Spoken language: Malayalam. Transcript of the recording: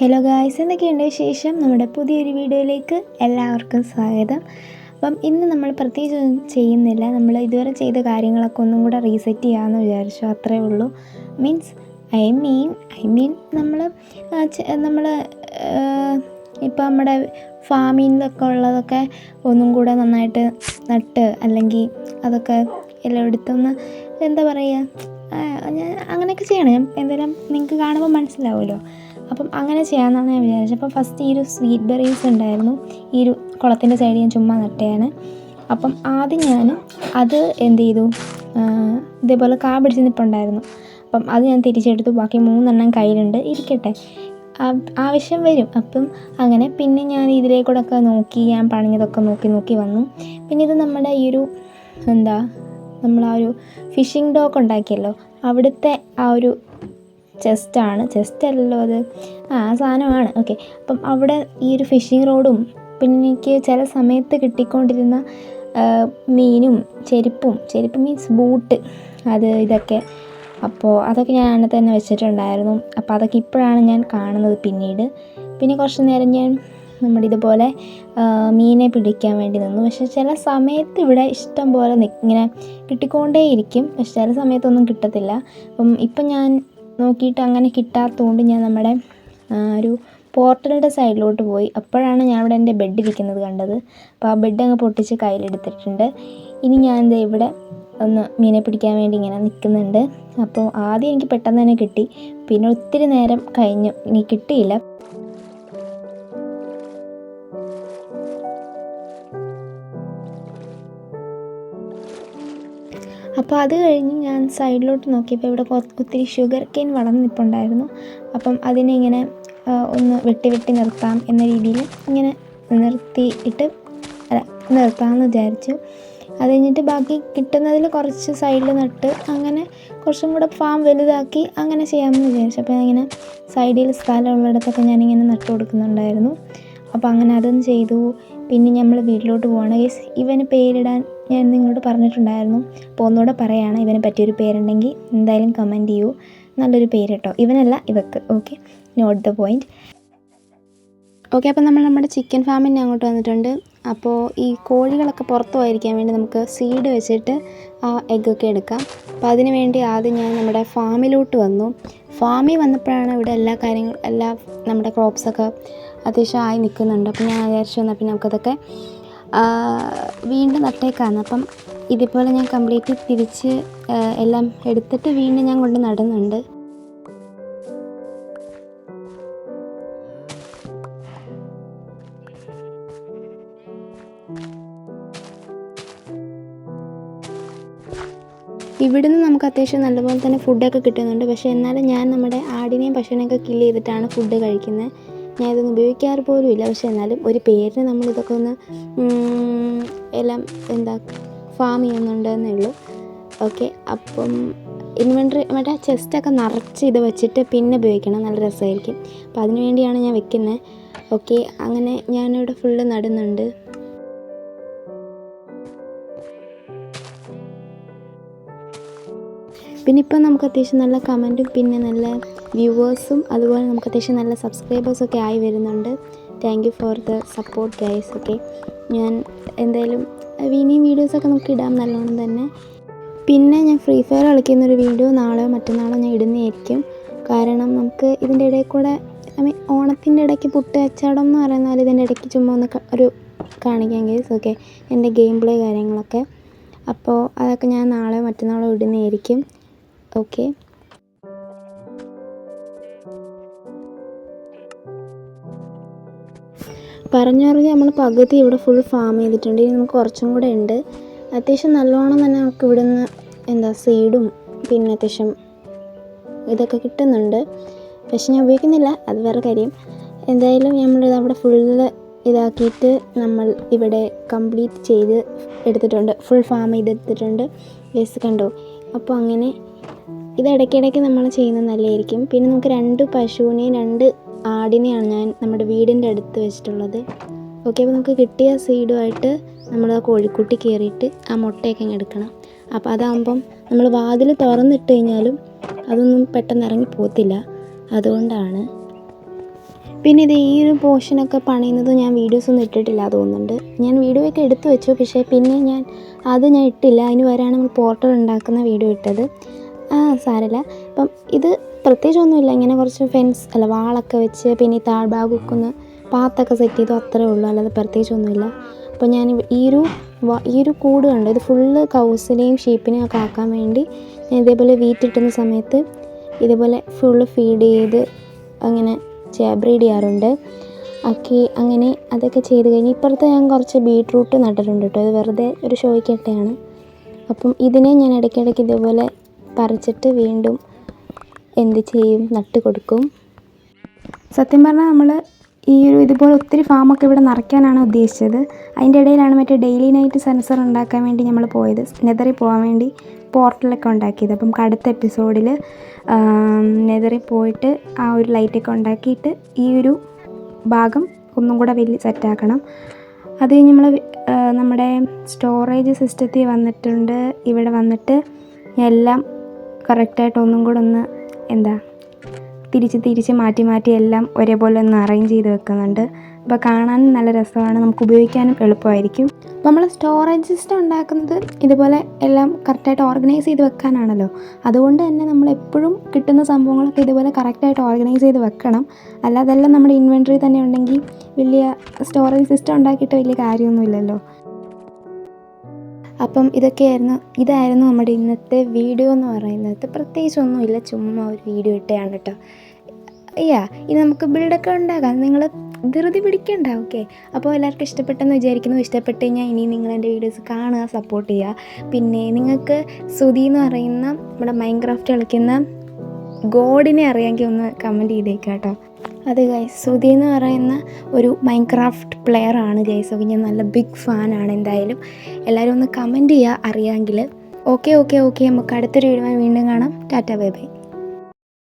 ഹലോ ഗായ്സ് എന്തൊക്കെയുണ്ട് ശേഷം നമ്മുടെ പുതിയൊരു വീഡിയോയിലേക്ക് എല്ലാവർക്കും സ്വാഗതം. അപ്പം ഇന്ന് നമ്മൾ പ്രത്യേകിച്ച് ഒന്നും ചെയ്യുന്നില്ല. നമ്മൾ ഇതുവരെ ചെയ്ത കാര്യങ്ങളൊക്കെ ഒന്നും കൂടെ റീസെറ്റ് ചെയ്യാമെന്ന് വിചാരിച്ചു. അത്രേ ഉള്ളൂ. Means I mean I mean നമ്മൾ നമ്മൾ ഇപ്പോൾ നമ്മുടെ ഫാമിങ്ങിലൊക്കെ ഉള്ളതൊക്കെ ഒന്നും കൂടെ നന്നായിട്ട് നട്ട് അല്ലെങ്കിൽ അതൊക്കെ എല്ലാം എടുത്തൊന്ന് എന്താ പറയുക ഞാൻ അങ്ങനെയൊക്കെ ചെയ്യണം. ഞാൻ നിങ്ങൾക്ക് കാണുമ്പോൾ മനസ്സിലാവുമല്ലോ. അപ്പം അങ്ങനെ ചെയ്യാമെന്നാണ് ഞാൻ വിചാരിച്ചത്. അപ്പം ഫസ്റ്റ് ഈ ഒരു സ്വീറ്റ് ബെറീസ് ഉണ്ടായിരുന്നു. ഈ ഒരു കുളത്തിന്റെ സൈഡിൽ ഞാൻ ചുമ്മാ നട്ടയാണ് അപ്പം ആദ്യം ഞാൻ അത് എന്ത് ചെയ്തു? ഇതേപോലെ കാ പിടിച്ച് നിൽപ്പുണ്ടായിരുന്നു അപ്പം അത് ഞാൻ തിരിച്ചെടുത്തു. ബാക്കി മൂന്നെണ്ണം കയ്യിലുണ്ട്. ഇരിക്കട്ടെ. ആവശ്യം വരും. അപ്പം അങ്ങനെ പിന്നെ ഞാൻ ഇതിലേക്കൂടെയൊക്കെ നോക്കി ഞാൻ പണിഞ്ഞതൊക്കെ നോക്കി നോക്കി വന്നു. പിന്നെ ഇത് നമ്മുടെ ഈ ഒരു എന്താ? നമ്മൾ ആ ഒരു ഫിഷിംഗ് ഡോക്ക് ഉണ്ടാക്കിയല്ലോ. അവിടുത്തെ ആ ഒരു ചെസ്റ്റാണ്. ചെസ്റ്റ് അല്ലല്ലോ അത്. ആ സാധനമാണ്. ഓക്കെ. അപ്പം അവിടെ ഈ ഒരു ഫിഷിംഗ് റോഡും പിന്നെ എനിക്ക് ചില സമയത്ത് കിട്ടിക്കൊണ്ടിരുന്ന മീനും ചെരുപ്പും ചെരുപ്പ് മീൻസ് ബൂട്ട് അത് ഇതൊക്കെ. അപ്പോൾ അതൊക്കെ ഞാൻ അതിനകത്ത് തന്നെ വെച്ചിട്ടുണ്ടായിരുന്നു. അപ്പോൾ അതൊക്കെ ഇപ്പോഴാണ് ഞാൻ കാണുന്നത് പിന്നീട്. പിന്നെ കുറച്ച് നേരം ഞാൻ നമ്മുടെ ഇതുപോലെ മീനെ പിടിക്കാൻ വേണ്ടി നിന്നു. പക്ഷെ ചില സമയത്ത് ഇവിടെ ഇഷ്ടം പോലെ ഇങ്ങനെ കിട്ടിക്കൊണ്ടേയിരിക്കും. പക്ഷെ ചില സമയത്തൊന്നും കിട്ടത്തില്ല. അപ്പം ഇപ്പം ഞാൻ നോക്കിയിട്ട് അങ്ങനെ കിട്ടാത്തതുകൊണ്ട് ഞാൻ നമ്മുടെ ഒരു പോർട്ടലിന്റെ സൈഡിലോട്ട് പോയി. അപ്പോഴാണ് ഞാൻ ഇവിടെ എന്റെ ബെഡ് ഇരിക്കുന്നത് കണ്ടത്. അപ്പോൾ ആ ബെഡ് അങ്ങ് പൊട്ടിച്ച് കയ്യിലെടുത്തിട്ടുണ്ട്. ഇനി ഞാൻ എന്താ ഇവിടെ ഒന്ന് മീനെ പിടിക്കാൻ വേണ്ടി ഇങ്ങനെ നിൽക്കുന്നുണ്ട്. അപ്പോൾ ആദ്യം എനിക്ക് പെട്ടെന്ന് തന്നെ കിട്ടി. പിന്നെ ഒത്തിരി നേരം കഴിഞ്ഞു. ഇനി കിട്ടിയില്ല. അപ്പോൾ അത് കഴിഞ്ഞ് ഞാൻ സൈഡിലോട്ട് നോക്കിയപ്പോൾ ഇവിടെ ഒത്തിരി ഷുഗർ കെയിൻ വളർന്ന് നിൽപ്പുണ്ടായിരുന്നു അപ്പം അതിനെ ഇങ്ങനെ ഒന്ന് വെട്ടി വെട്ടി നിർത്താം എന്ന രീതിയിൽ ഇങ്ങനെ നിർത്തിയിട്ട് അല്ല നിർത്താമെന്ന് വിചാരിച്ചു. അത് കഴിഞ്ഞിട്ട് ബാക്കി കിട്ടുന്നതിൽ കുറച്ച് സൈഡിൽ നട്ട് അങ്ങനെ കുറച്ചും കൂടെ ഫാം വലുതാക്കി അങ്ങനെ ചെയ്യാമെന്ന് വിചാരിച്ചു. അപ്പോൾ ഇങ്ങനെ സൈഡിൽ സ്ഥലമുള്ളിടത്തൊക്കെ ഞാനിങ്ങനെ നട്ട് കൊടുക്കുന്നുണ്ടായിരുന്നു അപ്പോൾ അങ്ങനെ അതും ചെയ്തു. പിന്നെ നമ്മൾ വീട്ടിലോട്ട് പോവാണ്. ഗൈസ് ഇവന് പേരിടാൻ ഞാൻ നിങ്ങളോട് പറഞ്ഞിട്ടുണ്ടായിരുന്നു. അപ്പോൾ ഒന്നുകൂടെ പറയുകയാണ് ഇവന് പറ്റിയൊരു പേരുണ്ടെങ്കിൽ എന്തായാലും കമന്റ് ചെയ്യൂ. നല്ലൊരു പേര് കേട്ടോ ഇവനല്ല ഇവക്ക്. Okay note the point okay അപ്പോൾ നമ്മൾ നമ്മുടെ ചിക്കൻ ഫാമിന് അങ്ങോട്ട് വന്നിട്ടുണ്ട്. അപ്പോൾ ഈ കോഴികളൊക്കെ പുറത്തു പോയിരിക്കാൻ വേണ്ടി നമുക്ക് സീഡ് വെച്ചിട്ട് ആ എഗ്ഗൊക്കെ എടുക്കാം. അപ്പോൾ അതിന് വേണ്ടി ആദ്യം ഞാൻ നമ്മുടെ ഫാമിലോട്ട് വന്നു. ഫാമിൽ വന്നപ്പോഴാണ് ഇവിടെ എല്ലാ കാര്യങ്ങളും എല്ലാ നമ്മുടെ ക്രോപ്സൊക്കെ അത്യാവശ്യം ആയി നിൽക്കുന്നുണ്ട്. അപ്പോൾ ഞാൻ വിചാരിച്ചു വന്നാൽ പിന്നെ നമുക്കതൊക്കെ വീണ്ടും നട്ടേക്കാന്ന്. അപ്പം ഇതുപോലെ ഞാൻ കംപ്ലീറ്റ് തിരിച്ച് എല്ലാം എടുത്തിട്ട് വീണ്ടും ഞാൻ കൊണ്ട് നടുന്നുണ്ട്. ഇവിടുന്ന് നമുക്ക് അത്യാവശ്യം നല്ലപോലെ തന്നെ ഫുഡൊക്കെ കിട്ടുന്നുണ്ട്. പക്ഷേ എന്നാലും ഞാൻ നമ്മുടെ ആടിനെയും പശുവിനെയൊക്കെ കില്ല് ചെയ്തിട്ടാണ് ഫുഡ് കഴിക്കുന്നത്. ഞാൻ ഇതൊന്നും ഉപയോഗിക്കാറ് പോലും ഇല്ല പക്ഷേ എന്നാലും ഒരു പേരിന് നമ്മളിതൊക്കെ ഒന്ന് എല്ലാം എന്താ ഫാം ചെയ്യുന്നുണ്ടെന്നേ ഉള്ളൂ. ഓക്കെ അപ്പം ഇൻവെൻട്രി മറ്റേ ചെസ്റ്റൊക്കെ നിറച്ച് ഇത് വെച്ചിട്ട് പിന്നെ ഉപയോഗിക്കണം. നല്ല രസമായിരിക്കും. അപ്പോൾ അതിന് വേണ്ടിയാണ് ഞാൻ വെക്കുന്നത് ഓക്കെ അങ്ങനെ ഞാനിവിടെ ഫുള്ള് നടുന്നുണ്ട്. പിന്നെ ഇപ്പം നമുക്ക് അത്യാവശ്യം നല്ല കമന്റും പിന്നെ നല്ല വ്യൂവേഴ്സും അതുപോലെ നമുക്ക് അത്യാവശ്യം നല്ല സബ്സ്ക്രൈബേഴ്സൊക്കെ ആയി വരുന്നുണ്ട്. Thank you for the support guys okay ഞാൻ എന്തായാലും ഇനിയും വീഡിയോസൊക്കെ നമുക്ക് ഇടാം നല്ലോണം തന്നെ. പിന്നെ ഞാൻ ഫ്രീ ഫയർ കളിക്കുന്നൊരു വീഡിയോ നാളെയോ മറ്റന്നാളോ ഞാൻ ഇടുന്നതായിരിക്കും. കാരണം നമുക്ക് ഇതിന്റെ ഇടയിൽ കൂടെ ഐ മീൻ ഓണത്തിന്റെ ഇടയ്ക്ക് പുട്ട് അച്ചാടം എന്ന് പറയുന്നാൽ ഇതിന്റെ ഇടയ്ക്ക് ചുമ്മാ ഒന്ന് ഒരു കാണിക്കാൻ കേസ് ഓക്കെ എന്റെ ഗെയിം പ്ലേ കാര്യങ്ങളൊക്കെ. അപ്പോൾ അതൊക്കെ ഞാൻ നാളെ മറ്റന്നാളോ ഇടുന്നതായിരിക്കും. ഓക്കെ പറഞ്ഞു പറഞ്ഞ് നമ്മൾ പകുതി ഇവിടെ ഫുൾ ഫാം ചെയ്തിട്ടുണ്ട്. ഇനി നമുക്ക് കുറച്ചും കൂടെ ഉണ്ട്. അത്യാവശ്യം നല്ലോണം തന്നെ നമുക്ക് ഇവിടെ നിന്ന് എന്താ സീഡും പിന്നെ അത്യാവശ്യം ഇതൊക്കെ കിട്ടുന്നുണ്ട്. പക്ഷെ ഞാൻ ഉപയോഗിക്കുന്നില്ല. അത് വേറെ കാര്യം. എന്തായാലും നമ്മൾ അവിടെ ഫുള്ള് ഇതാക്കിയിട്ട് നമ്മൾ ഇവിടെ കംപ്ലീറ്റ് ചെയ്ത് എടുത്തിട്ടുണ്ട്. ഫുൾ ഫാം ചെയ്തെടുത്തിട്ടുണ്ട്. ബേസ് കണ്ടോ? അപ്പോൾ അങ്ങനെ ഇത് ഇടയ്ക്കിടയ്ക്ക് നമ്മൾ ചെയ്യുന്നത് നല്ലതായിരിക്കും. പിന്നെ നമുക്ക് രണ്ട് പശുവിനെയും രണ്ട് ആടിനെയാണ് ഞാൻ നമ്മുടെ വീടിന്റെ അടുത്ത് വെച്ചിട്ടുള്ളത്. ഓക്കെ അപ്പോൾ നമുക്ക് കിട്ടിയ സീഡുമായിട്ട് നമ്മൾ ആ കോഴിക്കുട്ടി കയറിയിട്ട് ആ മുട്ടയൊക്കെ അങ്ങ് എടുക്കണം. അപ്പോൾ അതാകുമ്പം നമ്മൾ വാതിൽ തുറന്നിട്ട് കഴിഞ്ഞാലും അതൊന്നും പെട്ടെന്ന് ഇറങ്ങി പോകത്തില്ല. അതുകൊണ്ടാണ്. പിന്നെ ഇത് ഈ ഒരു പോർഷനൊക്കെ പണിയുന്നത് ഞാൻ വീഡിയോസൊന്നും ഇട്ടിട്ടില്ല തോന്നുന്നുണ്ട്. ഞാൻ വീഡിയോ ഒക്കെ എടുത്തു വെച്ചു പക്ഷേ പിന്നെ ഞാൻ അത് ഞാൻ ഇട്ടില്ല. അതിന് വരാണ് നമ്മൾ പോർട്ടൽ ഉണ്ടാക്കുന്ന വീഡിയോ ഇട്ടത്. ആ സാരമില്ല അപ്പം ഇത് പ്രത്യേകിച്ച് ഒന്നുമില്ല ഇങ്ങനെ കുറച്ച് ഫെൻസ് അല്ല വാളൊക്കെ വെച്ച് പിന്നെ ഈ താഴ്ഭാഗമൊക്കെ ഒന്ന് പാത്തൊക്കെ സെറ്റ് ചെയ്തു അത്രേ ഉള്ളൂ. അല്ലാതെ പ്രത്യേകിച്ച് ഒന്നുമില്ല അപ്പോൾ ഞാൻ ഈ ഒരു ഈ ഒരു കൂട് കണ്ടു. ഇത് ഫുള്ള് കൗസിനെയും ഷീപ്പിനെയും ഒക്കെ ആക്കാൻ വേണ്ടി ഞാൻ ഇതേപോലെ വീറ്റിട്ടുന്ന സമയത്ത് ഇതേപോലെ ഫുള്ള് ഫീഡ് ചെയ്ത് അങ്ങനെ ബ്രീഡ് ചെയ്യാറുണ്ട്. ആക്കി അങ്ങനെ അതൊക്കെ ചെയ്ത് കഴിഞ്ഞ് ഇപ്പുറത്ത് ഞാൻ കുറച്ച് ബീട്രൂട്ട് നട്ടിട്ടുണ്ട് കേട്ടോ. ഇത് വെറുതെ ഒരു ഷോയ്ക്കൊക്കെയാണ് അപ്പം ഇതിനെ ഞാൻ ഇടയ്ക്കിടയ്ക്ക് ഇതേപോലെ പറിച്ചിട്ട് വീണ്ടും എന്ത് ചെയ്യും? നട്ട് കൊടുക്കും. സത്യം പറഞ്ഞാൽ നമ്മൾ ഈ ഒരു ഇതുപോലെ ഒത്തിരി ഫാമൊക്കെ ഇവിടെ നിറയ്ക്കാനാണ് ഉദ്ദേശിച്ചത്. അതിന്റെ ഇടയിലാണ് മറ്റേ ഡെയിലി നൈറ്റ് സെൻസർ ഉണ്ടാക്കാൻ വേണ്ടി നമ്മൾ പോയത്. നെതറി പോകാൻ വേണ്ടി പോർട്ടലൊക്കെ ഉണ്ടാക്കിയത്. അപ്പം അടുത്ത എപ്പിസോഡിൽ നെതറി പോയിട്ട് ആ ഒരു ലൈറ്റൊക്കെ ഉണ്ടാക്കിയിട്ട് ഈ ഒരു ഭാഗം ഒന്നും കൂടെ വലിയ സെറ്റാക്കണം. അത് കഴിഞ്ഞ് നമ്മൾ നമ്മുടെ സ്റ്റോറേജ് സിസ്റ്റത്തിൽ വന്നിട്ടുണ്ട്. ഇവിടെ വന്നിട്ട് എല്ലാം കറക്റ്റായിട്ട് ഒന്നും കൂടെ ഒന്ന് എന്താ തിരിച്ച് തിരിച്ച് മാറ്റി മാറ്റി എല്ലാം ഒരേപോലെ ഒന്ന് അറേഞ്ച് ചെയ്ത് വെക്കുന്നുണ്ട്. അപ്പോൾ കാണാൻ നല്ല രസമാണ്. നമുക്ക് ഉപയോഗിക്കാനും എളുപ്പമായിരിക്കും. അപ്പോൾ നമ്മൾ സ്റ്റോറേജ് സിസ്റ്റം ഉണ്ടാക്കുന്നത് ഇതുപോലെ എല്ലാം കറക്റ്റായിട്ട് ഓർഗനൈസ് ചെയ്ത് വെക്കാനാണല്ലോ. അതുകൊണ്ട് തന്നെ നമ്മൾ എപ്പോഴും കിട്ടുന്ന സംഭവങ്ങളൊക്കെ ഇതുപോലെ കറക്റ്റായിട്ട് ഓർഗനൈസ് ചെയ്ത് വെക്കണം. അല്ലാതെല്ലാം നമ്മുടെ ഇൻവെൻട്രി തന്നെ ഉണ്ടെങ്കിൽ വലിയ സ്റ്റോറേജ് സിസ്റ്റം ഉണ്ടാക്കിയിട്ട് വലിയ കാര്യമൊന്നുമില്ലല്ലോ. അപ്പം ഇതൊക്കെയായിരുന്നു ഇതായിരുന്നു നമ്മുടെ ഇന്നത്തെ വീഡിയോ എന്ന് പറയുന്നത്. പ്രത്യേകിച്ച് ഒന്നുമില്ല ചുമ്മാ ഒരു വീഡിയോ ഇട്ടതാണ് കേട്ടോ. അയ്യാ ഇത് നമുക്ക് ബിൽഡൊക്കെ ഉണ്ടാകാം. നിങ്ങൾ ധൃതി പിടിക്കണ്ട ഓക്കെ അപ്പോൾ എല്ലാവർക്കും ഇഷ്ടപ്പെട്ടെന്ന് വിചാരിക്കുന്നു. ഇഷ്ടപ്പെട്ട് കഴിഞ്ഞാൽ ഇനി നിങ്ങൾ എന്റെ വീഡിയോസ് കാണുക സപ്പോർട്ട് ചെയ്യുക. പിന്നെ നിങ്ങൾക്ക് സുതി എന്ന് പറയുന്ന നമ്മുടെ മൈൻക്രാഫ്റ്റ് കളിക്കുന്ന ഗോഡിനെ അറിയാമെങ്കിൽ ഒന്ന് കമന്റ് ചെയ്തേക്കാം കേട്ടോ. അത് ഗൈസ് സുധി എന്ന് പറയുന്ന ഒരു മൈൻക്രാഫ്റ്റ് പ്ലെയർ ആണ് ഗൈസ് അപ്പോൾ ഞാൻ നല്ല ബിഗ് ഫാനാണ് എന്തായാലും. എല്ലാവരും ഒന്ന് കമന്റ് ചെയ്യുക അറിയാമെങ്കിൽ ഓക്കെ ഓക്കെ ഓക്കെ നമുക്ക് അടുത്തൊരു വീഡിയോ വീണ്ടും കാണാം. Tata bye bye